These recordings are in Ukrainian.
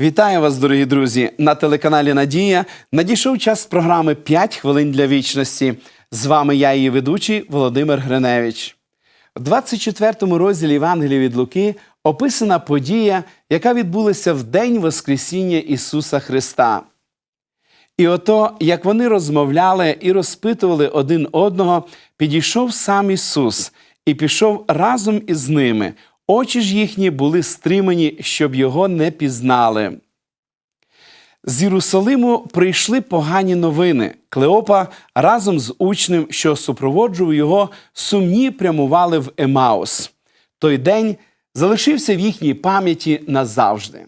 Вітаю вас, дорогі друзі! На телеканалі Надія надійшов час програми «5 хвилин для вічності. З вами я, її ведучий Володимир Гриневич. В 24 розділі Євангелія від Луки описана подія, яка відбулася в день Воскресіння Ісуса Христа. І ото, як вони розмовляли і розпитували один одного, підійшов сам Ісус і пішов разом із ними. Очі ж їхні були стримані, щоб його не пізнали. З Єрусалиму прийшли погані новини. Клеопа разом з учнем, що супроводжував його, сумні прямували в Емаус. Той день залишився в їхній пам'яті назавжди.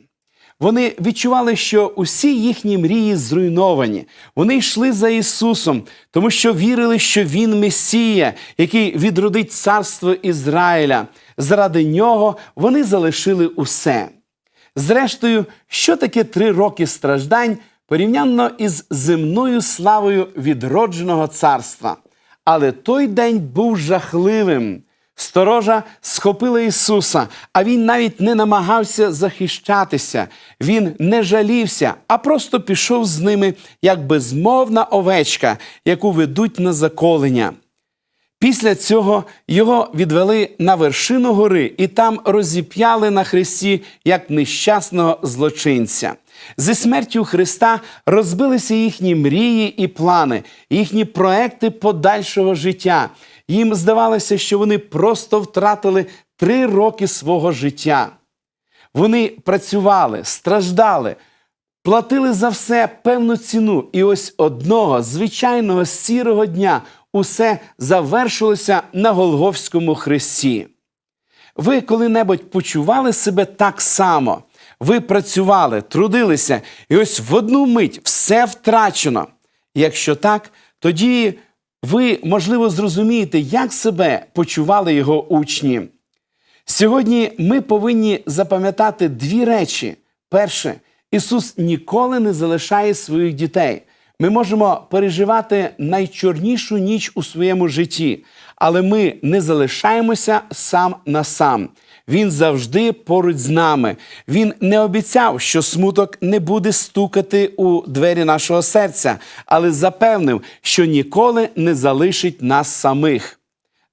Вони відчували, що усі їхні мрії зруйновані. Вони йшли за Ісусом, тому що вірили, що Він Месія, який відродить царство Ізраїля. Заради нього вони залишили усе. Зрештою, що таке три роки страждань порівняно із земною славою відродженого царства? Але той день був жахливим. Сторожа схопила Ісуса, а Він навіть не намагався захищатися. Він не жалівся, а просто пішов з ними, як безмовна овечка, яку ведуть на заколення. Після цього його відвели на вершину гори і там розіп'яли на хресті як нещасного злочинця. Зі смертю Христа розбилися їхні мрії і плани, їхні проекти подальшого життя. Їм здавалося, що вони просто втратили три роки свого життя. Вони працювали, страждали, платили за все певну ціну. І ось одного звичайного сірого дня усе завершилося на Голговському хресті. Ви коли-небудь почували себе так само? Ви працювали, трудилися, і ось в одну мить все втрачено. Якщо так, тоді ви, можливо, зрозумієте, як себе почували його учні. Сьогодні ми повинні запам'ятати дві речі. Перше, Ісус ніколи не залишає своїх дітей. Ми можемо переживати найчорнішу ніч у своєму житті, але ми не залишаємося сам на сам. Він завжди поруч з нами. Він не обіцяв, що смуток не буде стукати у двері нашого серця, але запевнив, що ніколи не залишить нас самих.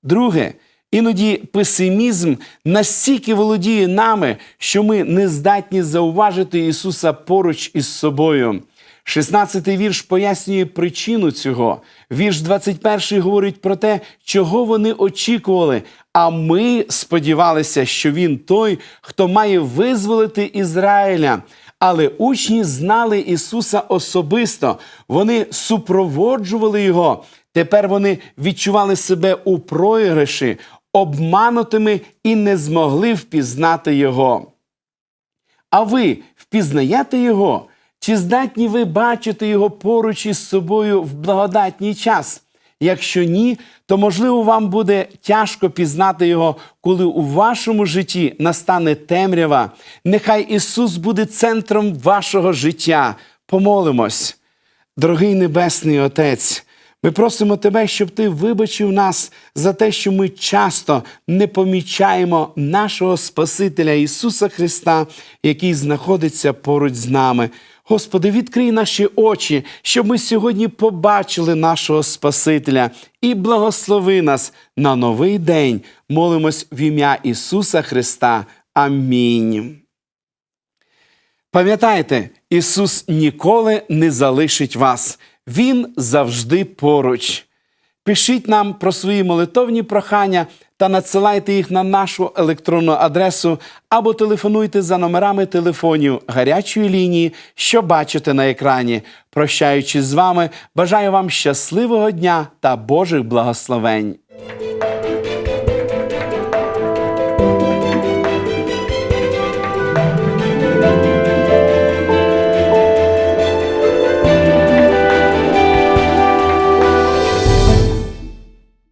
Друге, іноді песимізм настільки володіє нами, що ми не здатні зауважити Ісуса поруч із собою. 16-й вірш пояснює причину цього. Вірш 21 говорить про те, чого вони очікували. А ми сподівалися, що він той, хто має визволити Ізраїля. Але учні знали Ісуса особисто, вони супроводжували Його. Тепер вони відчували себе у програші, обманутими і не змогли впізнати Його. А ви впізнаєте Його? Чи здатні ви бачити Його поруч із собою в благодатній час? Якщо ні, то можливо вам буде тяжко пізнати Його, коли у вашому житті настане темрява. Нехай Ісус буде центром вашого життя. Помолимось. Дорогий Небесний Отець, ми просимо Тебе, щоб Ти вибачив нас за те, що ми часто не помічаємо нашого Спасителя Ісуса Христа, який знаходиться поруч з нами. Господи, відкрий наші очі, щоб ми сьогодні побачили нашого Спасителя і благослови нас на новий день. Молимось в ім'я Ісуса Христа. Амінь. Пам'ятайте, Ісус ніколи не залишить вас. Він завжди поруч. Пишіть нам про свої молитовні прохання та надсилайте їх на нашу електронну адресу або телефонуйте за номерами телефонів гарячої лінії, що бачите на екрані. Прощаючись з вами, бажаю вам щасливого дня та Божих благословень.